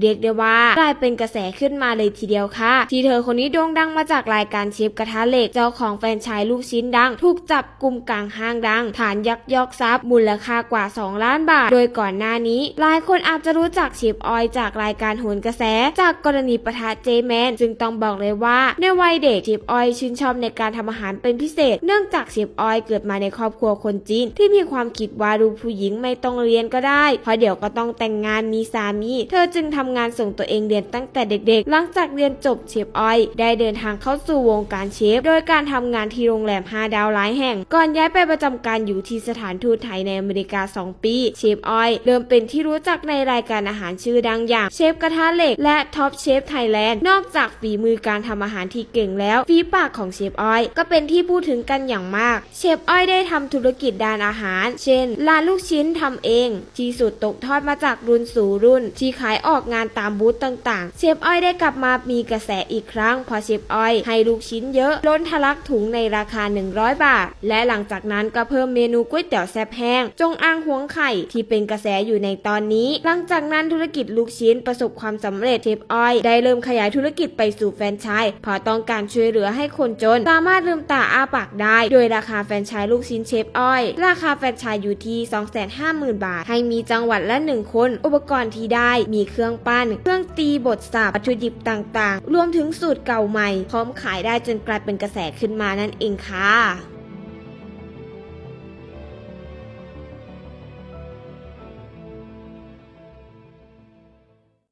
เรียกได้ว่ากลายเป็นกระแสขึ้นมาเลยทีเดียวค่ะ ที่เธอคนนี้โด่งดังมาจากรายการเชฟกระทะเหล็กเจ้าของแฟนชายลูกชิ้นดัง ถูกจับกลุ่มกลางห้างดัง ฐานยักยอกทรัพย์มูลค่ากว่า 2 ล้านบาท โดยก่อนหน้านี้ หลายคนอาจจะรู้จักเชฟออยจากรายการโหนกระแส จากกรณีประทะเจแมนจึงต้องบอกเลยว่าในวัยเด็กเชฟออยชื่นชอบในการทำอาหารเป็นพิเศษ เนื่องจากเชฟออยเกิดมาในครอบครัวคนจีน ที่มีความคิดว่าลูกผู้หญิงไม่ต้องเรียนก็ได้เพราะเดี๋ยวก็ต้องแต่งงานมีสามี เธอจึงทำงานส่งตัวเองเรียนตั้งแต่เด็กๆ หลังจากเรียนจบเชฟออย ได้เดินทางเข้าสู่วงการเชฟ โดยการทำงานที่โรงแรม 5 ดาวหลายแห่ง ก่อนย้ายไปประจำการอยู่ที่สถานทูตไทยในอเมริกา 2 ปี เชฟออยเริ่มเป็นที่รู้จักในรายการอาหารชื่อดังอย่างเชฟกระทะเหล็กและท็อปเชฟไทยแลนด์ นอกจากฝีมือการทำอาหารที่เก่งแล้วฝีปากของเชฟออย ก็เป็นที่พูดถึงกันอย่างมาก เชฟออยได้ทำธุรกิจด้านอาหาร เช่นร้านลูกชิ้นทำเอง ที่สุดตกทอดมาจากรุ่นสู่รุ่น ที่ขายออกงานตามบูธต่างๆ เชฟอ้อยได้กลับมามีกระแสอีกครั้งพอเชฟอ้อยให้ลูกชิ้นเยอะล้นทะลักถุงในราคา 100 บาท และหลังจากนั้นก็เพิ่มเมนูก๋วยเตี๋ยวแซ่บแห้ง จงอางหวงไข่ที่เป็นกระแสอยู่ในตอนนี้ หลังจากนั้นธุรกิจลูกชิ้นประสบความสำเร็จเชฟอ้อยได้เริ่มขยายธุรกิจไปสู่แฟรนไชส์เพราะต้องการช่วยเหลือให้คนจน สามารถลืมตาอ้าปากได้ โดยราคาแฟรนไชส์ลูกชิ้นเชฟอ้อย ราคาแฟรนไชส์อยู่ที่ 250,000 บาท ให้มีจังหวัดละ 1 คน อุปกรณ์ที่ได้มีเครื่องปั้น เครื่องตีบทสับวัตถุดิบต่างๆ รวมถึงสูตรเก่าใหม่ พร้อมขายได้จนกลายเป็นกระแสขึ้นมานั่นเองค่ะ